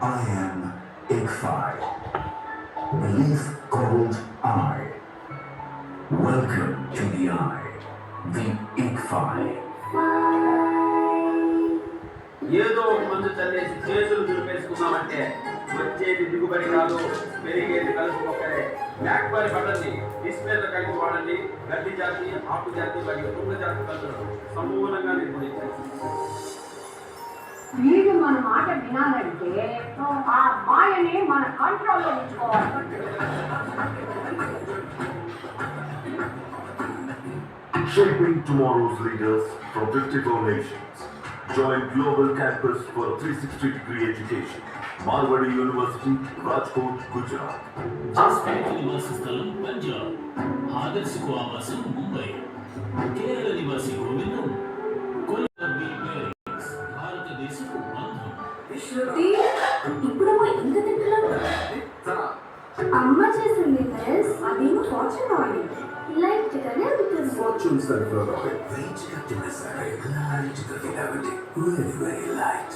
I am Igfi, the leaf called I. Welcome to the Eye, the Igfi. ఏదో ఒక మందు చల్లేసి చేతులు దులిపేసుకున్నామంటే వచ్చేది దిగుబడి కాదు పెరిగేది కలుపు మొక్కలే మ్యాక్బరి పడండి డిస్ప్లేలో కలిపి వాడండి గడ్డి జాతి ఆకు జాతి మరియు తుంగ జాతి కలుపులను సమూలంగా నిర్మూలించండి వీడు మన మాట వినాలంటే ఆ మాయని మన కంట్రోల్లో ఉంచుకోవాలి Shaping tomorrow's leaders from 54 nations. Join Global Campus for 360 degree education. Marwadi University, Rajkot, Gujarat. జస్పేట్ నివాస స్థలం పంజాబ్ ఆదర్శకు ఆవాసం ముంబై కేరళ నివాసి గోవిందం శృతి ఇప్పుడేమో ఇంత తింటున్నావు అమ్మ చేసింది మిస్ అదేమో ఫార్చ్యూన్ ఆయిల్ లైట్ గానే ఉంటుంది Fortune sunflower oil. Very light, very light, very very light.